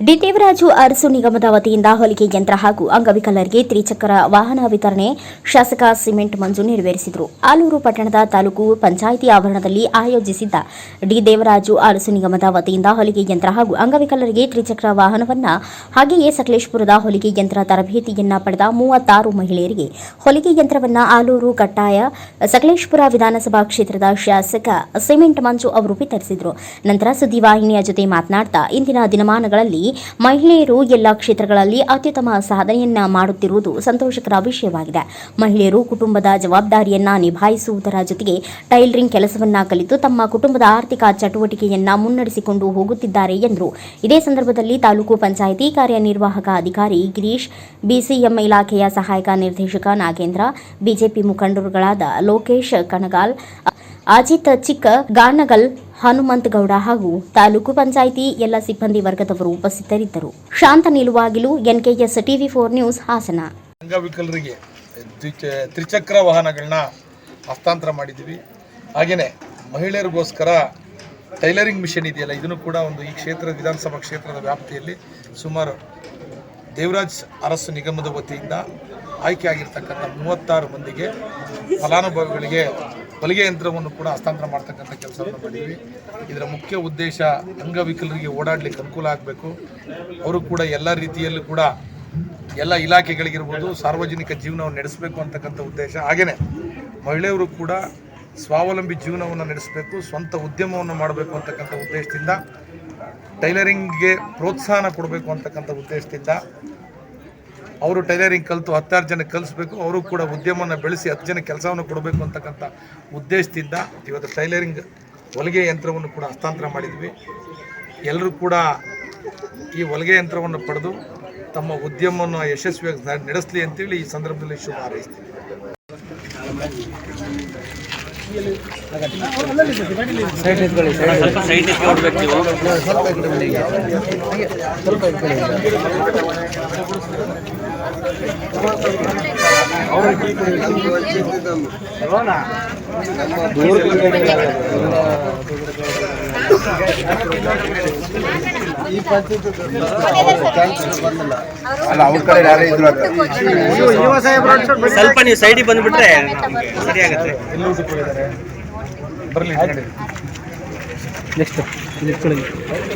D Devaraju Arasu ನಿಗಮದ ವತಿಯಿಂದ ಹೊಲಿಗೆ ಯಂತ್ರ ಹಾಗೂ ಅಂಗವಿಕಲರಿಗೆ ತ್ರಿಚಕ್ರ ವಾಹನ ವಿತರಣೆ ಶಾಸಕ ಸಿಮೆಂಟ್ ಮಂಜು ನೆರವೇರಿಸಿದರು. ಆಲೂರು ಪಟ್ಟಣದ ತಾಲೂಕು ಪಂಚಾಯಿತಿ ಆವರಣದಲ್ಲಿ ಆಯೋಜಿಸಿದ್ದ ಡಿ ದೇವರಾಜು ಅರಸು ನಿಗಮದ ವತಿಯಿಂದ ಹೊಲಿಗೆ ಯಂತ್ರ ಹಾಗೂ ಅಂಗವಿಕಲರಿಗೆ ತ್ರಿಚಕ್ರ ವಾಹನವನ್ನು ಹಾಗೆಯೇ ಸಕಲೇಶಪುರದ ಹೊಲಿಗೆ ಯಂತ್ರ ತರಬೇತಿಯನ್ನ ಪಡೆದ ಮೂವತ್ತಾರು ಮಹಿಳೆಯರಿಗೆ ಹೊಲಿಗೆ ಯಂತ್ರವನ್ನು ಆಲೂರು ಕಟ್ಟಾಯ ಸಕಲೇಶಪುರ ವಿಧಾನಸಭಾ ಕ್ಷೇತ್ರದ ಶಾಸಕ ಸಿಮೆಂಟ್ ಮಂಜು ಅವರು ವಿತರಿಸಿದರು. ನಂತರ ಸುದ್ದಿವಾಹಿನಿಯ ಜೊತೆ ಮಾತನಾಡ್ತಾ ಇಂದಿನ ದಿನಮಾನಗಳಲ್ಲಿ ಮಹಿಳೆಯರು ಎಲ್ಲಾ ಕ್ಷೇತ್ರಗಳಲ್ಲಿ ಅತ್ಯುತ್ತಮ ಸಾಧನೆಯನ್ನ ಮಾಡುತ್ತಿರುವುದು ಸಂತೋಷಕರ ವಿಷಯವಾಗಿದೆ. ಮಹಿಳೆಯರು ಕುಟುಂಬದ ಜವಾಬ್ದಾರಿಯನ್ನ ನಿಭಾಯಿಸುವುದರ ಜೊತೆಗೆ ಟೈಲರಿಂಗ್ ಕೆಲಸವನ್ನ ಕಲಿತು ತಮ್ಮ ಕುಟುಂಬದ ಆರ್ಥಿಕ ಚಟುವಟಿಕೆಯನ್ನ ಮುನ್ನಡೆಸಿಕೊಂಡು ಹೋಗುತ್ತಿದ್ದಾರೆ ಎಂದರು. ಇದೇ ಸಂದರ್ಭದಲ್ಲಿ ತಾಲೂಕು ಪಂಚಾಯಿತಿ ಕಾರ್ಯನಿರ್ವಾಹಕ ಅಧಿಕಾರಿ ಗಿರೀಶ್, ಬಿಸಿಎಂ ಇಲಾಖೆಯ ಸಹಾಯಕ ನಿರ್ದೇಶಕ ನಾಗೇಂದ್ರ, ಬಿಜೆಪಿ ಮುಖಂಡರುಗಳಾದ ಲೋಕೇಶ್ ಕಣಗಾಲ್, ಅಜಿತ್ ಚಿಕ್ಕ ಗಾಣಗಲ್ ಹನುಮಂತ ಗೌಡ ಹಾಗೂ ತಾಲೂಕು ಪಂಚಾಯಿತಿ ಎಲ್ಲ ಸಿಬ್ಬಂದಿ ವರ್ಗದವರು ಉಪಸ್ಥಿತರಿದ್ದರು. ಶಾಂತ ನಿಲುವಾಗಿಲು NKS TV four news Hassan. ಅಂಗವಿಕಲರಿಗೆ ತ್ರಿಚಕ್ರ ವಾಹನಗಳನ್ನ ಹಸ್ತಾಂತರ ಮಾಡಿದ್ದೀವಿ. ಹಾಗೆಯೇ ಮಹಿಳೆಯರಿಗೋಸ್ಕರ ಟೈಲರಿಂಗ್ ಮಿಷನ್ ಇದೆಯಲ್ಲ, ಇದನ್ನು ಕೂಡ ಒಂದು ಈ ಕ್ಷೇತ್ರ, ವಿಧಾನಸಭಾ ಕ್ಷೇತ್ರದ ವ್ಯಾಪ್ತಿಯಲ್ಲಿ ಸುಮಾರು ದೇವರಾಜ್ ಅರಸು ನಿಗಮದ ವತಿಯಿಂದ ಆಯ್ಕೆಯಾಗಿರ್ತಕ್ಕಂಥ ಮೂವತ್ತಾರು ಮಂದಿಗೆ ಫಲಾನುಭವಿಗಳಿಗೆ ಹೊಲಿಗೆ ಯಂತ್ರವನ್ನು ಕೂಡ ಹಸ್ತಾಂತರ ಮಾಡ್ತಕ್ಕಂಥ ಕೆಲಸವನ್ನು ಮಾಡಿದ್ವಿ. ಇದರ ಮುಖ್ಯ ಉದ್ದೇಶ ಅಂಗವಿಕಲರಿಗೆ ಓಡಾಡಲಿಕ್ಕೆ ಅನುಕೂಲ ಆಗಬೇಕು. ಅವರು ಕೂಡ ಎಲ್ಲ ರೀತಿಯಲ್ಲೂ ಕೂಡ ಎಲ್ಲ ಇಲಾಖೆಗಳಿಗಿರ್ಬೋದು ಸಾರ್ವಜನಿಕ ಜೀವನವನ್ನು ನಡೆಸಬೇಕು ಅಂತಕ್ಕಂಥ ಉದ್ದೇಶ. ಹಾಗೆಯೇ ಮಹಿಳೆಯರು ಕೂಡ ಸ್ವಾವಲಂಬಿ ಜೀವನವನ್ನು ನಡೆಸಬೇಕು, ಸ್ವಂತ ಉದ್ಯಮವನ್ನು ಮಾಡಬೇಕು ಅಂತಕ್ಕಂಥ ಉದ್ದೇಶದಿಂದ ಟೈಲರಿಂಗ್ಗೆ ಪ್ರೋತ್ಸಾಹನ ಕೊಡಬೇಕು ಅಂತಕ್ಕಂಥ ಉದ್ದೇಶದಿಂದ ಅವರು ಟೈಲರಿಂಗ್ ಕಲಿತು ಹತ್ತಾರು ಜನ ಕಲಿಸ್ಬೇಕು, ಅವರು ಕೂಡ ಉದ್ಯಮವನ್ನು ಬೆಳೆಸಿ ಹತ್ತು ಜನ ಕೆಲಸವನ್ನು ಕೊಡಬೇಕು ಅಂತಕ್ಕಂಥ ಉದ್ದೇಶದಿಂದ ಇವತ್ತು ಟೈಲರಿಂಗ್ ಹೊಲಿಗೆ ಯಂತ್ರವನ್ನು ಕೂಡ ಹಸ್ತಾಂತರ ಮಾಡಿದ್ವಿ. ಎಲ್ಲರೂ ಕೂಡ ಈ ಹೊಲಿಗೆ ಯಂತ್ರವನ್ನು ಪಡೆದು ತಮ್ಮ ಉದ್ಯಮವನ್ನು ಯಶಸ್ವಿಯಾಗಿ ನಡೆಸಲಿ ಅಂತೇಳಿ ಈ ಸಂದರ್ಭದಲ್ಲಿ ಶುಭ ಹಾರೈಸ್ತೀನಿ ಸ್ವಲ್ಪ ಸೈಡ್ ನೋಡ್ಬೇಕು ನೀವು ಸ್ವಲ್ಪ ನೀವು ಸೈಡಿಗೆ ಬಂದ್ಬಿಟ್ರೆ ಸರಿ ಆಗುತ್ತೆ ಬರ್ಲಿ ಬರಲಿ ನೆಕ್ಸ್ಟ್